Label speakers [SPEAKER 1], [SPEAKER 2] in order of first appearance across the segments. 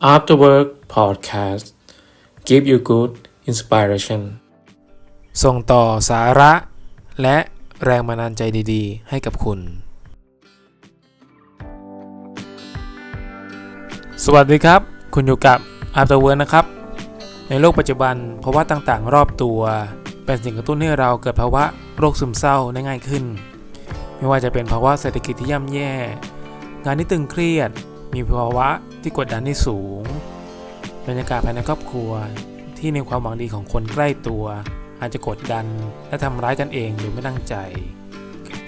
[SPEAKER 1] After Work Podcast Give you good inspiration
[SPEAKER 2] ส่งต่อสาระ และแรงบันดาลใจดีๆ ให้กับคุณ สวัสดีครับ คุณอยู่กับ After Work นะครับ ในโลกปัจจุบันภาวะต่างๆ รอบตัว เป็นสิ่งกระตุ้นให้เราเกิดภาวะโรคซึมเศร้าได้ง่ายขึ้น ไม่ว่าจะเป็นภาวะเศรษฐกิจที่ย่ำแย่ งานที่ตึงเครียด มีภาวะที่กดดันที่สูง บรรยากาศภายในครอบครัว ที่ในความหวังดีของคนใกล้ตัว อาจจะกดดันและทำร้ายกันเองโดยไม่ตั้งใจ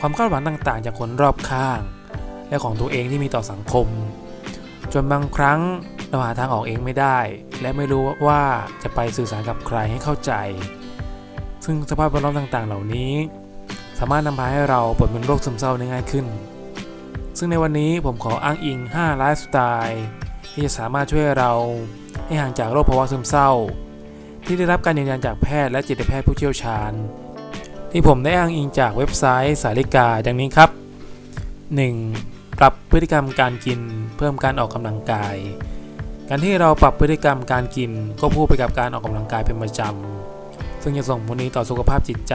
[SPEAKER 2] ความคาดหวังต่างๆ จากคนรอบข้าง และของตัวเองที่มีต่อสังคม จนบางครั้งเราหาทางออกเองไม่ได้ และไม่รู้ว่าจะไปสื่อสารกับใครให้เข้าใจ ซึ่งสภาพแวดล้อมต่างๆ เหล่านี้ สามารถนำพาให้เราปลดเป็นโรคซึมเศร้าได้ง่ายขึ้น ซึ่งในวันนี้ผมขออ้างอิง 5 ไลฟ์สไตล์ที่จะสามารถช่วยเราให้ห่างจากโรคภาวะซึมเศร้า ที่ได้รับการยืนยันจากแพทย์และจิตแพทย์ผู้เชี่ยวชาญ ที่ผมได้อ้างอิงจากเว็บไซต์สาริกาดังนี้ครับ 1. ปรับพฤติกรรมการกิน เพิ่มการออกกำลังกาย การที่เราปรับพฤติกรรมการกินก็พูดไปกับการออกกำลังกายเป็นประจำซึ่งจะส่งผลดีต่อสุขภาพจิตใจ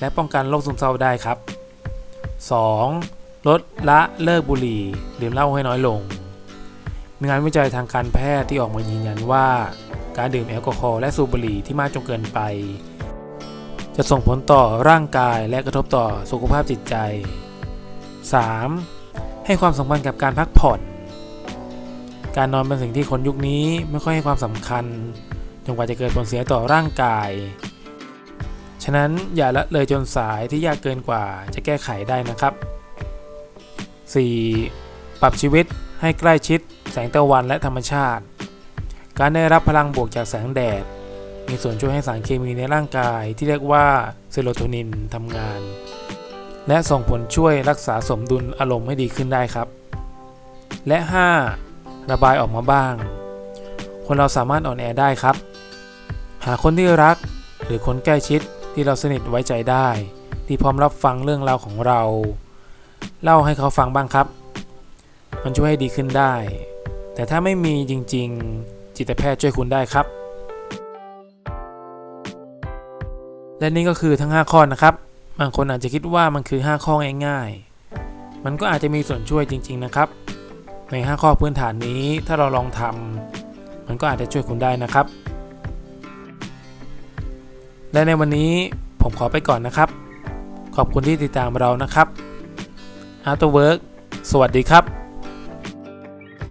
[SPEAKER 2] และป้องกันโรคซึมเศร้าได้ครับ 2. ลดละเลิกบุหรี่ดื่มเหล้าให้น้อยลง มีงานวิจัยทางการแพทย์ที่ออกมายืนยันว่า การดื่มแอลกอฮอล์และสูบบุหรี่ที่มากจนเกินไป จะส่งผลต่อร่างกายและกระทบต่อสุขภาพจิตใจ 3. ให้ความสำคัญกับการพักผ่อน การนอนเป็นสิ่งที่คนยุคนี้ไม่ค่อยให้ความสำคัญจนกว่าจะเกิดผลเสียต่อร่างกาย ฉะนั้นอย่าละเลยจนสายที่ยากเกินกว่าจะแก้ไขได้นะครับ 4. ปรับชีวิตให้ใกล้ชิดแสงตะวันและธรรมชาติ การได้รับพลังบวกจากแสงแดด มีส่วนช่วยให้สารเคมีในร่างกายที่เรียกว่าเซโรโทนินทำงาน และส่งผลช่วยรักษาสมดุลอารมณ์ให้ดีขึ้นได้ครับ และ 5. ระบายออกมาบ้าง คนเราสามารถอ่อนแอได้ครับ หาคนที่รักหรือคนใกล้ชิดที่เราสนิทไว้ใจได้ ที่พร้อมรับฟังเรื่องราวของเรา เล่าให้เขาฟังบ้างครับ มันช่วยให้ดีขึ้นได้ แต่ถ้าไม่มีจริง ๆ จิตแพทย์ช่วยคุณได้ครับ และนี่ก็คือทั้ง 5 ข้อนะครับ บางคนอาจจะคิดว่ามันคือ 5 ข้อง่ายๆ มันก็อาจจะมีส่วนช่วยจริง ๆ นะครับ ใน 5 ข้อพื้นฐานนี้ถ้าเราลองทำมันก็อาจจะช่วยคุณได้นะครับ และในวันนี้ผมขอไปก่อนนะครับ ขอบคุณที่ติดตามเรานะครับ After Work สวัสดีครับ